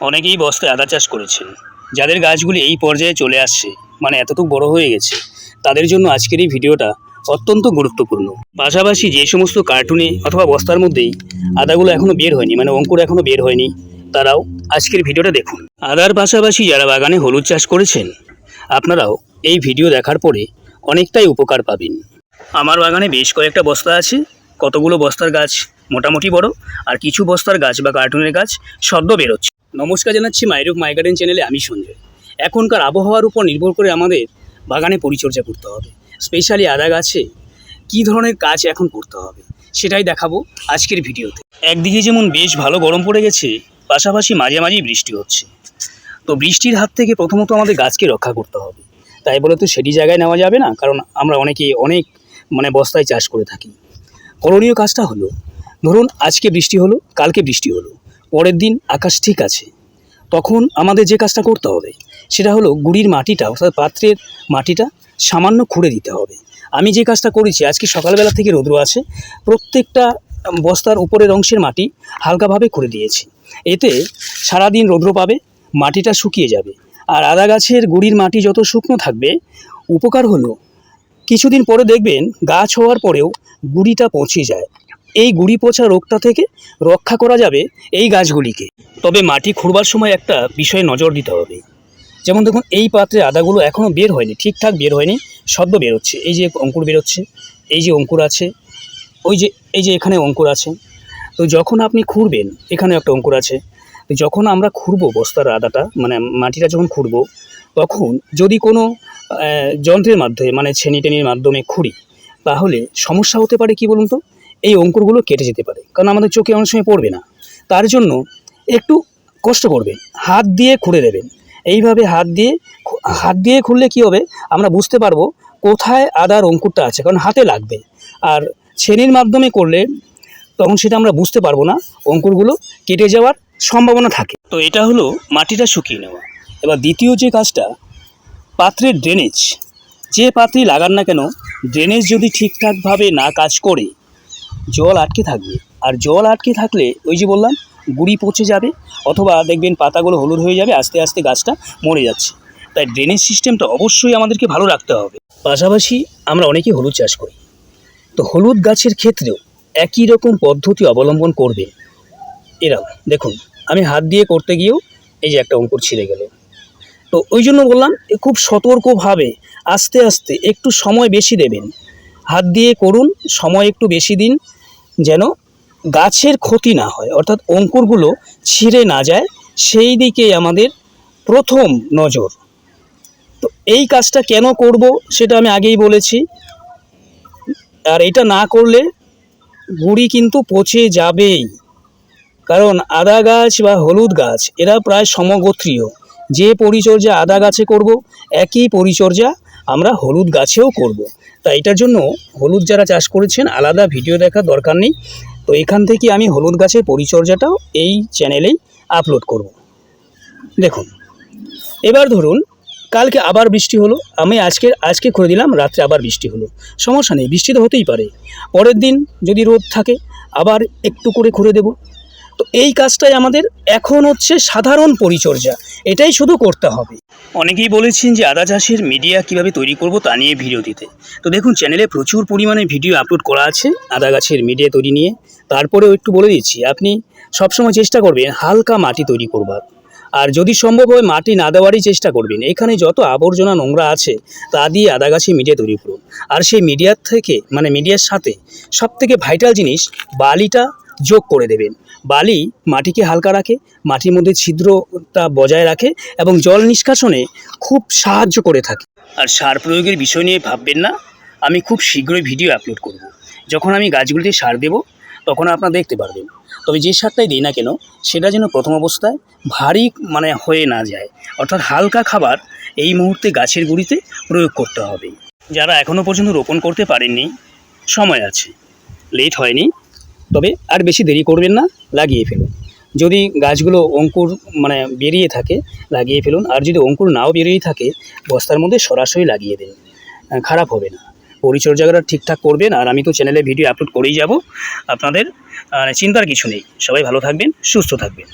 অনেকেই বস্তায় আদা চাষ করেছেন। যাদের গাছগুলি এই পর্যায়ে চলে আসছে মানে এতটুকু বড় হয়ে গেছে, তাদের জন্য আজকের এই ভিডিওটা অত্যন্ত গুরুত্বপূর্ণ। পাশাপাশি যে সমস্ত কার্টুনে অথবা বস্তার মধ্যেই আদাগুলো এখনও বের হয়নি মানে অঙ্কুর এখনও বের হয়নি, তারাও আজকের ভিডিওটা দেখুন। আদার পাশাপাশি যারা বাগানে হলুদ চাষ করেছেন, আপনারাও এই ভিডিও দেখার পরে অনেকটাই উপকার পাবেন। আমার বাগানে বেশ কয়েকটা বস্তা আছে, কতগুলো বস্তার গাছ মোটামুটি বড়, আর কিছু বস্তার গাছ বা কার্টুনের গাছ সদ্য বেরোচ্ছে। নমস্কার জানাচ্ছি মাইরুপ মাই গার্ডেন চ্যানেলে আমি সঞ্জয়। এখনকার আবহাওয়ার উপর নির্ভর করে আমাদের বাগানে পরিচর্যা করতে হবে। স্পেশালি আদা গাছে কী ধরনের কাজ এখন করতে হবে, সেটাই দেখাবো আজকের ভিডিওতে। একদিকে যেমন বেশ ভালো গরম পড়ে গেছে, পাশাপাশি মাঝে মাঝেই বৃষ্টি হচ্ছে। তো বৃষ্টির হাত থেকে প্রথমত আমাদের গাছকে রক্ষা করতে হবে। তাই বলে তো সেটি জায়গায় নেওয়া যাবে না, কারণ আমরা অনেকে অনেক মানে বস্তায় চাষ করে থাকি। করণীয় কাজটা হলো, ধরুন আজকে বৃষ্টি হলো, কালকে বৃষ্টি হলো। পরের দিন আকাশ ঠিক আছে। তখন আমাদের যে কাজটা করতে হবে, সেটা হলো গুড়ির মাটিটা, অর্থাৎ পাত্রের মাটিটা সামান্য খুঁড়ে দিতে হবে। আমি যে কাজটা করেছি, আজকে সকালবেলা থেকে রৌদ্র আছে, প্রত্যেকটা বস্তার উপরের অংশের মাটি হালকাভাবে খুঁড়ে দিয়েছি। এতে সারাদিন রৌদ্র পাবে, মাটিটা শুকিয়ে যাবে। আর আদা গাছের গুড়ির মাটি যত শুকনো থাকবে, উপকার হলো। কিছুদিন পরে দেখবেন, গাছ হওয়ার পরেও গুড়িটা পচে যায়। এই গুড়ি পচা রোগটা থেকে রক্ষা করা যাবে এই গাছগুলিকে। তবে মাটি খুঁড়বার সময় একটা বিষয়ে নজর দিতে হবে। যেমন দেখুন, এই পাত্রে আদাগুলো এখনও বের হয়নি, ঠিকঠাক বের হয়নি, সদ্য বেরোচ্ছে এই যে অঙ্কুর বেরোচ্ছে এই যে অঙ্কুর আছে, ওই যে, এই যে এখানে অঙ্কুর আছে। তো যখন আপনি খুঁড়বেন, এখানে একটা অঙ্কুর আছে যখন আমরা খুঁড়বো বস্তার আদাটা মানে মাটিটা যখন খুঁড়বো, তখন যদি কোনো যন্ত্রের মাধ্যমে মানে ছেনি টেনির মাধ্যমে খুঁড়ি, তাহলে সমস্যা হতে পারে কি বলুন তো? এই অঙ্কুরগুলো কেটে যেতে পারে। কারণ আমাদের চোখে অনেক সময় পড়বে না। তার জন্য একটু কষ্ট করবেন, হাত দিয়ে খুঁড়ে দেবেন। এইভাবে হাত দিয়ে হাত দিয়ে খুললে কি হবে? আমরা বুঝতে পারব কোথায় আদার অঙ্কুরটা আছে, কারণ হাতে লাগবে। আর ছেনির মাধ্যমে করলে তখন সেটা আমরা বুঝতে পারব না, অঙ্কুরগুলো কেটে যাওয়ার সম্ভাবনা থাকে। তো এটা হলো মাটিটা শুকিয়ে নেওয়া। এবার দ্বিতীয় যে কাজটা, পাত্রের ড্রেনেজ যে পাত্রই লাগান না কেন ড্রেনেজ যদি ঠিকঠাকভাবে না কাজ করে জল আটকে থাকবে। আর জল আটকে থাকলে, ওই যে বললাম, গুড়ি পচে যাবে, অথবা দেখবেন পাতাগুলো হলুদ হয়ে যাবে, আস্তে আস্তে গাছটা মরে যাচ্ছে। তাই ড্রেনেজ সিস্টেমটা অবশ্যই আমাদেরকে ভালো রাখতে হবে। পাশাপাশি আমরা অনেকেই হলুদ চাষ করি। তো হলুদ গাছের ক্ষেত্রেও একই রকম পদ্ধতি অবলম্বন করবে এরাও, দেখুন, আমি হাত দিয়ে করতে গিয়েও এই যে একটা অঙ্কুর ছিঁড়ে গেল। তো ওই জন্য বললাম খুব সতর্কভাবে আস্তে আস্তে একটু সময় বেশি দেবেন। হাত দিয়ে করুন, সময় একটু বেশি দিন, যেন গাছের ক্ষতি না হয়। অর্থাৎ অঙ্কুরগুলো ছিঁড়ে না যায়, সেই দিকে আমাদের প্রথম নজর। তো এই কাজটা কেন করব সেটা আমি আগেই বলেছি। আর এটা না করলে গুড়ি কিন্তু পচে যাবেই। কারণ আদা গাছ বা হলুদ গাছ, এরা প্রায় সমগোত্রীয়। যে পরিচর্যা আদা গাছে করব, একই পরিচর্যা আমরা হলুদ গাছেও করব। তাই এটার জন্য হলুদ যারা চাষ করেছেন, আলাদা ভিডিও দেখার দরকার নেই। তো এখান থেকে আমি হলুদ গাছের পরিচর্যাটাও এই চ্যানেলেই আপলোড করব। দেখুন, এবার ধরুন, কালকে আবার বৃষ্টি হলো। আমি আজকে আজকে করে দিলাম, রাত্রে আবার বৃষ্টি হলো। সমস্যা নেই, বৃষ্টি তো হতেই পারে। পরের দিন যদি রোদ থাকে, আবার একটু করে খুঁড়ে দেব। তো এই কাজটাই আমাদের এখন হচ্ছে সাধারণ পরিচর্যা। এটাই শুধু করতে হবে। অনেকেই বলেছেন যে আদা চাষের মিডিয়া কীভাবে তৈরি করব তা নিয়ে ভিডিও দিতে। তো দেখুন চ্যানেলে প্রচুর পরিমাণে ভিডিও আপলোড করা আছে আদা গাছের মিডিয়া তৈরি নিয়ে। তারপরেও একটু বলে দিচ্ছি, আপনি সবসময় চেষ্টা করবেন হালকা মাটি তৈরি করবার। আর যদি সম্ভব হয় মাটি না দেওয়ারই চেষ্টা করবেন। এখানে যত আবর্জনা নোংরা আছে, তা দিয়ে আদা গাছে মিডিয়া তৈরি করুন। আর সেই মিডিয়ার থেকে মানে মিডিয়ার সাথে সব থেকে ভাইটাল জিনিস বালিটা যোগ করে দেবেন। বালি মাটিকে হালকা রাখে, মাটির মধ্যে ছিদ্রতা বজায় রাখে এবং জল নিষ্কাশনে খুব সাহায্য করে থাকে। আর সার প্রয়োগের বিষয় নিয়ে ভাববেন না, আমি খুব শীঘ্রই ভিডিও আপলোড করব। যখন আমি গাছগুলিতে সার দেব, তখন আপনারা দেখতে পারবেন। তবে যে সারটাই দিই না কেন, সেটা যেন প্রথম অবস্থায় ভারী মানে হয়ে না যায়। অর্থাৎ হালকা খাবার এই মুহূর্তে গাছের গুঁড়িতে প্রয়োগ করতে হবে। যারা এখনও পর্যন্ত রোপণ করতে পারেননি, সময় আছে। লেট হয়নি। তবে আর বেশি দেরি করবেন না, লাগিয়ে ফেলুন। যদি গাছগুলো অঙ্কুর মানে বেরিয়ে থাকে, লাগিয়ে ফেলুন। আর যদি অঙ্কুর নাও বেরিয়ে থাকে, বস্তার মধ্যে সরাসরি লাগিয়ে দিন। খারাপ হবে না। পরিচর্যাগুলো ঠিকঠাক করবেন। আর আমি তো চ্যানেলে ভিডিও আপলোড করেই যাব। আপনাদের চিন্তার কিছু নেই। সবাই ভালো থাকবেন, সুস্থ থাকবেন।